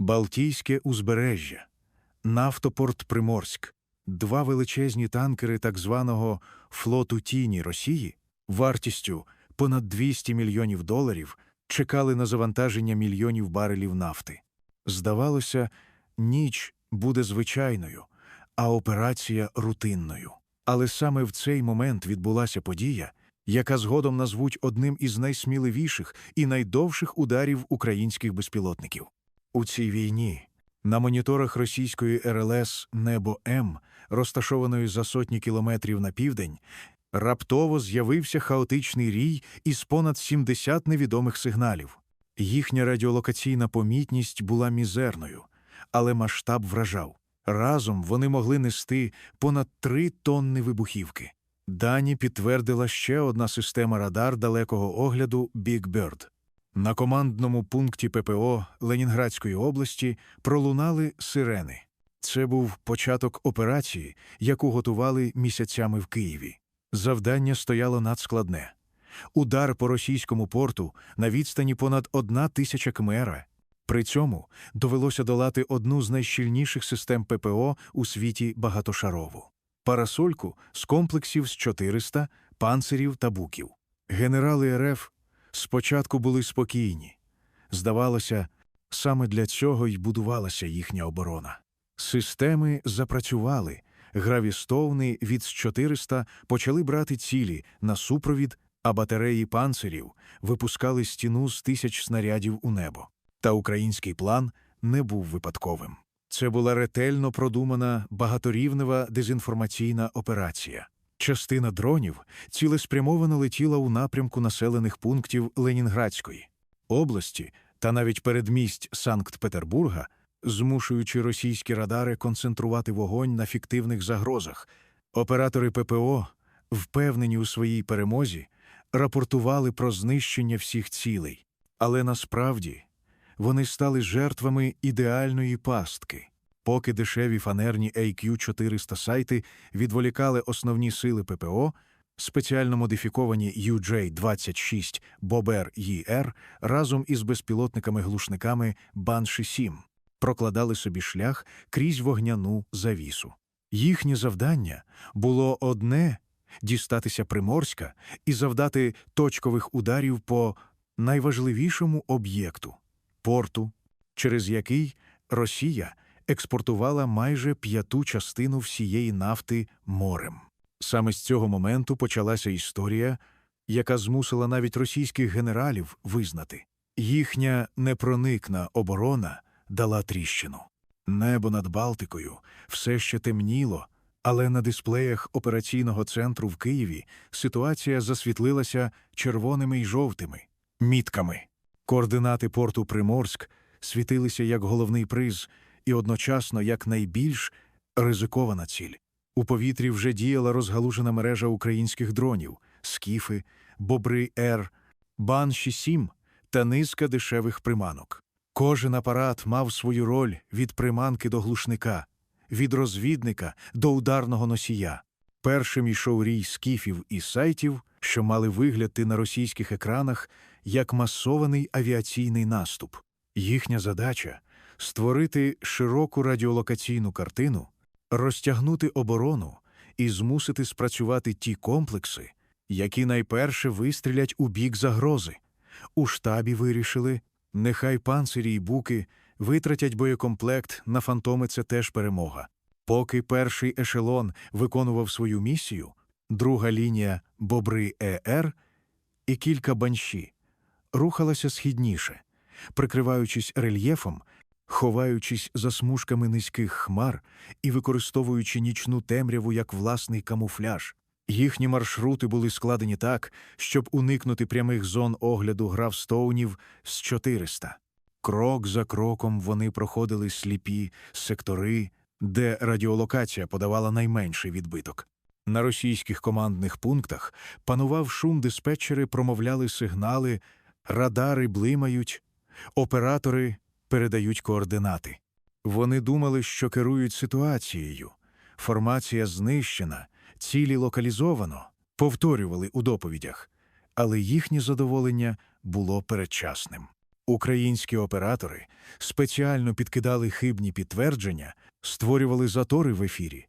Балтійське узбережжя, нафтопорт Приморськ, два величезні танкери так званого флоту тіні Росії вартістю понад 200 мільйонів доларів чекали на завантаження мільйонів барелів нафти. Здавалося, ніч буде звичайною, а операція рутинною. Але саме в цей момент відбулася подія, яка згодом назвуть одним із найсміливіших і найдовших ударів українських безпілотників. У цій війні на моніторах російської РЛС Небо М, розташованої за сотні кілометрів на південь, раптово з'явився хаотичний рій із понад 70 невідомих сигналів. Їхня радіолокаційна помітність була мізерною, але масштаб вражав. Разом вони могли нести понад три тонни вибухівки. Дані підтвердила ще одна система радар далекого огляду Big Bird. На командному пункті ППО Ленінградської області пролунали сирени. Це був початок операції, яку готували місяцями в Києві. Завдання стояло надскладне. Удар по російському порту на відстані понад одна тисяча кмера. При цьому довелося долати одну з найщільніших систем ППО у світі багатошарову парасольку з комплексів з 400 панцирів та буків. Генерали РФ спочатку були спокійні. Здавалося, саме для цього й будувалася їхня оборона. Системи запрацювали, гравістовни від С-400 почали брати цілі на супровід, а батареї панцирів випускали стіну з тисяч снарядів у небо. Та український план не був випадковим. Це була ретельно продумана багаторівнева дезінформаційна операція. Частина дронів цілеспрямовано летіла у напрямку населених пунктів Ленінградської області та навіть передмість Санкт-Петербурга, змушуючи російські радари концентрувати вогонь на фіктивних загрозах. Оператори ППО, впевнені у своїй перемозі, рапортували про знищення всіх цілей, але насправді вони стали жертвами ідеальної пастки. Поки дешеві фанерні AQ400 сайти відволікали основні сили ППО, спеціально модифіковані UJ-26 Бобер ЄР разом із безпілотниками-глушниками Банші 7 прокладали собі шлях крізь вогняну завісу. Їхнє завдання було одне дістатися Приморська і завдати точкових ударів по найважливішому об'єкту порту, через який Росія експортувала майже п'яту частину всієї нафти морем. Саме з цього моменту почалася історія, яка змусила навіть російських генералів визнати їхня непроникна оборона дала тріщину. Небо над Балтикою все ще темніло, але на дисплеях операційного центру в Києві ситуація засвітлилася червоними й жовтими мітками. Координати порту Приморськ світилися як головний приз і одночасно як найбільш ризикована ціль. У повітрі вже діяла розгалужена мережа українських дронів, скіфи, бобри Р, банші 7 та низка дешевих приманок. Кожен апарат мав свою роль від приманки до глушника, від розвідника до ударного носія. Першим йшов рій скіфів і сайтів, що мали вигляд на російських екранах як масований авіаційний наступ. Їхня задача створити широку радіолокаційну картину, розтягнути оборону і змусити спрацювати ті комплекси, які найперше вистрілять у бік загрози. У штабі вирішили, нехай панцирі й буки витратять боєкомплект на фантоми це теж перемога. Поки перший ешелон виконував свою місію, друга лінія Бобри ЕР і кілька банші рухалася східніше, прикриваючись рельєфом, ховаючись за смужками низьких хмар і використовуючи нічну темряву як власний камуфляж. Їхні маршрути були складені так, щоб уникнути прямих зон огляду гравстоунів з 400. Крок за кроком вони проходили сліпі сектори, де радіолокація подавала найменший відбиток. На російських командних пунктах панував шум диспетчери, промовляли сигнали, радари блимають, оператори передають координати. Вони думали, що керують ситуацією. Формація знищена, цілі локалізовано, повторювали у доповідях, але їхнє задоволення було передчасним. Українські оператори спеціально підкидали хибні підтвердження, створювали затори в ефірі,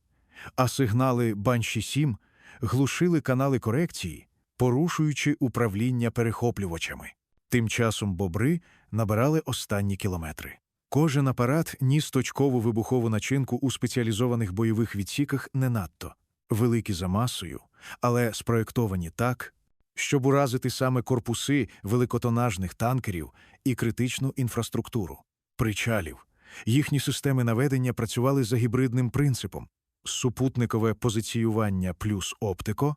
а сигнали Банші 7 глушили канали корекції, порушуючи управління перехоплювачами. Тим часом бобри набирали останні кілометри. Кожен апарат ніс точкову вибухову начинку у спеціалізованих бойових відсіках не надто великі за масою, але спроєктовані так, щоб уразити саме корпуси великотонажних танкерів і критичну інфраструктуру, причалів. Їхні системи наведення працювали за гібридним принципом: супутникове позиціювання плюс оптико,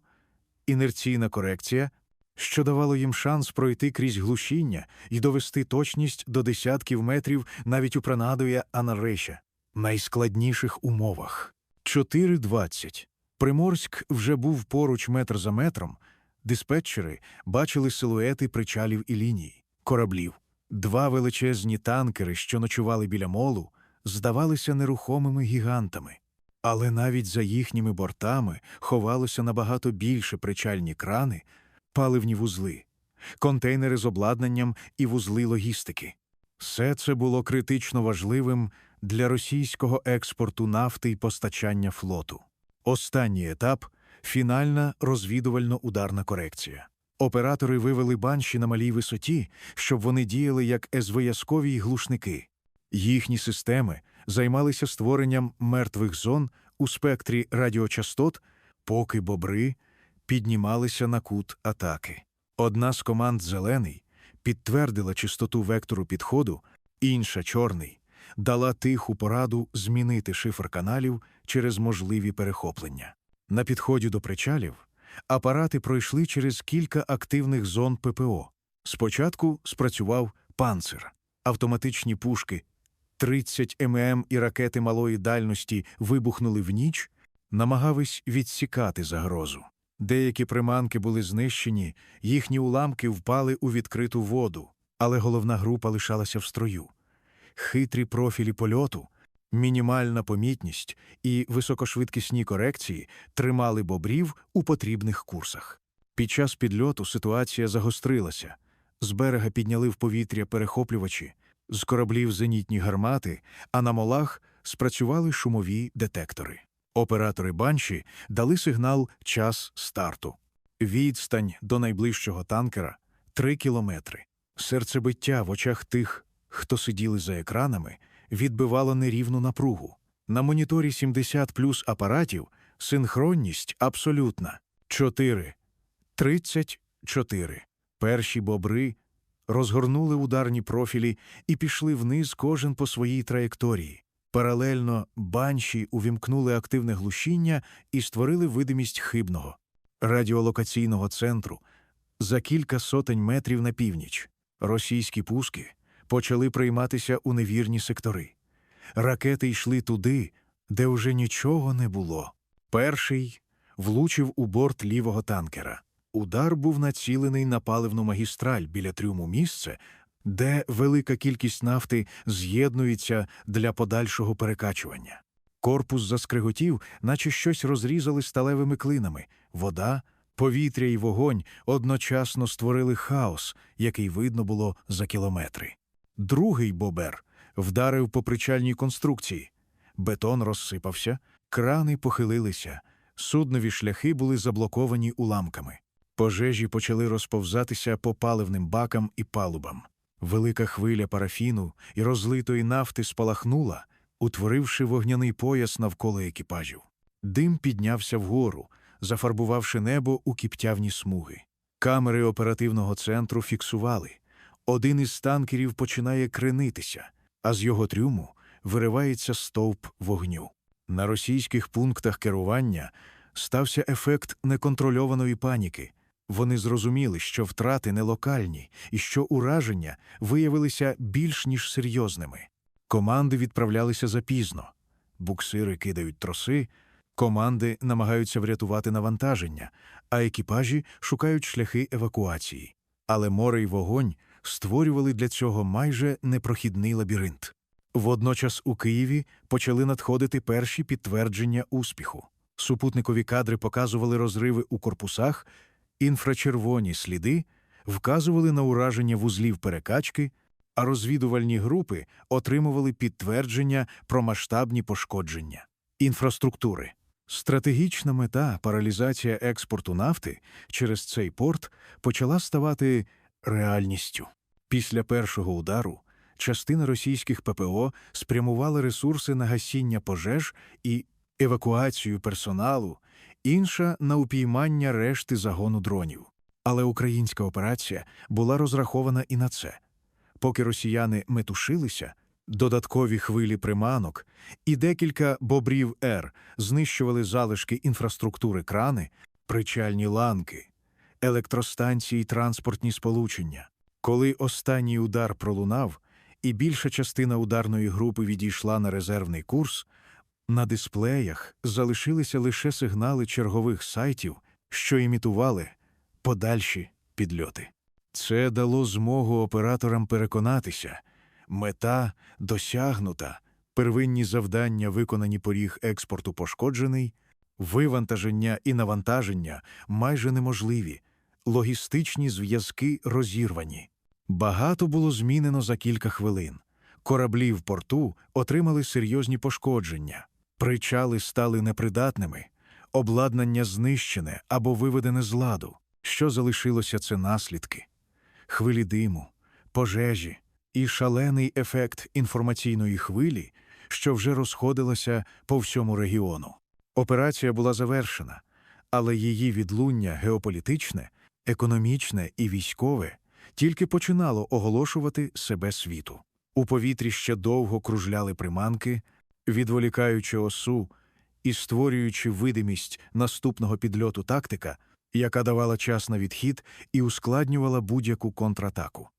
інерційна корекція, що давало їм шанс пройти крізь глушіння і довести точність до десятків метрів навіть у Пранадуя Анареша, найскладніших умовах. 4.20. Приморськ вже був поруч метр за метром. Диспетчери бачили силуети причалів і ліній, кораблів. Два величезні танкери, що ночували біля молу, здавалися нерухомими гігантами. Але навіть за їхніми бортами ховалося набагато більше причальні крани, паливні вузли, контейнери з обладнанням і вузли логістики. Все це було критично важливим для російського експорту нафти і постачання флоту. Останній етап фінальна розвідувально-ударна корекція. Оператори вивели банші на малій висоті, щоб вони діяли як зв'язкові глушники. Їхні системи займалися створенням мертвих зон у спектрі радіочастот, поки бобри піднімалися на кут атаки. Одна з команд Зелений підтвердила чистоту вектору підходу, інша чорний дала тиху пораду змінити шифр каналів через можливі перехоплення. На підході до причалів апарати пройшли через кілька активних зон ППО. Спочатку спрацював панцир, автоматичні пушки 30 ММ і ракети малої дальності вибухнули в ніч, намагались відсікати загрозу. Деякі приманки були знищені, їхні уламки впали у відкриту воду, але головна група лишалася в строю. Хитрі профілі польоту, мінімальна помітність і високошвидкісні корекції тримали бобрів у потрібних курсах. Під час підльоту ситуація загострилася. З берега підняли в повітря перехоплювачі, з кораблів зенітні гармати, а на молах спрацювали шумові детектори. Оператори банші дали сигнал час старту. Відстань до найближчого танкера три кілометри. Серцебиття в очах тих, хто сиділи за екранами, відбивало нерівну напругу. На моніторі 70 плюс апаратів синхронність абсолютна. 4. 34. Перші бобри розгорнули ударні профілі і пішли вниз кожен по своїй траєкторії. Паралельно банші увімкнули активне глушіння і створили видимість хибного радіолокаційного центру за кілька сотень метрів на північ. Російські пуски почали прийматися у невірні сектори. Ракети йшли туди, де вже нічого не було. Перший влучив у борт лівого танкера. Удар був націлений на паливну магістраль біля трюму місце, де велика кількість нафти з'єднується для подальшого перекачування. Корпус заскриготів, наче щось розрізали сталевими клинами. Вода, повітря і вогонь одночасно створили хаос, який видно було за кілометри. Другий бобер вдарив по причальній конструкції. Бетон розсипався, крани похилилися, суднові шляхи були заблоковані уламками. Пожежі почали розповзатися по паливним бакам і палубам. Велика хвиля парафіну і розлитої нафти спалахнула, утворивши вогняний пояс навколо екіпажів. Дим піднявся вгору, зафарбувавши небо у кіптявні смуги. Камери оперативного центру фіксували. Один із танкерів починає кренитися, а з його трюму виривається стовп вогню. На російських пунктах керування стався ефект неконтрольованої паніки. Вони зрозуміли, що втрати не локальні і що ураження виявилися більш ніж серйозними. Команди відправлялися запізно, буксири кидають троси, команди намагаються врятувати навантаження, а екіпажі шукають шляхи евакуації. Але море й вогонь створювали для цього майже непрохідний лабіринт. Водночас у Києві почали надходити перші підтвердження успіху. Супутникові кадри показували розриви у корпусах, інфрачервоні сліди вказували на ураження вузлів перекачки, а розвідувальні групи отримували підтвердження про масштабні пошкодження інфраструктури. Стратегічна мета паралізація експорту нафти через цей порт почала ставати реальністю. Після першого удару частина російських ППО спрямувала ресурси на гасіння пожеж і евакуацію персоналу, інша на упіймання решти загону дронів. Але українська операція була розрахована і на це. Поки росіяни метушилися, додаткові хвилі приманок і декілька бобрів Р знищували залишки інфраструктури крани, причальні ланки, електростанції, транспортні сполучення. Коли останній удар пролунав, і більша частина ударної групи відійшла на резервний курс, на дисплеях залишилися лише сигнали чергових сайтів, що імітували подальші підльоти. Це дало змогу операторам переконатися мета досягнута, первинні завдання, виконані поріг експорту пошкоджений, вивантаження і навантаження майже неможливі, логістичні зв'язки розірвані. Багато було змінено за кілька хвилин. Кораблі в порту отримали серйозні пошкодження, причали стали непридатними, обладнання знищене або виведене з ладу. Що залишилося це наслідки, хвилі диму, пожежі і шалений ефект інформаційної хвилі, що вже розходилася по всьому регіону. Операція була завершена, але її відлуння геополітичне, економічне і військове тільки починало оголошувати себе світу. У повітрі ще довго кружляли приманки, відволікаючи осу і створюючи видимість наступного підльоту тактика, яка давала час на відхід і ускладнювала будь-яку контратаку.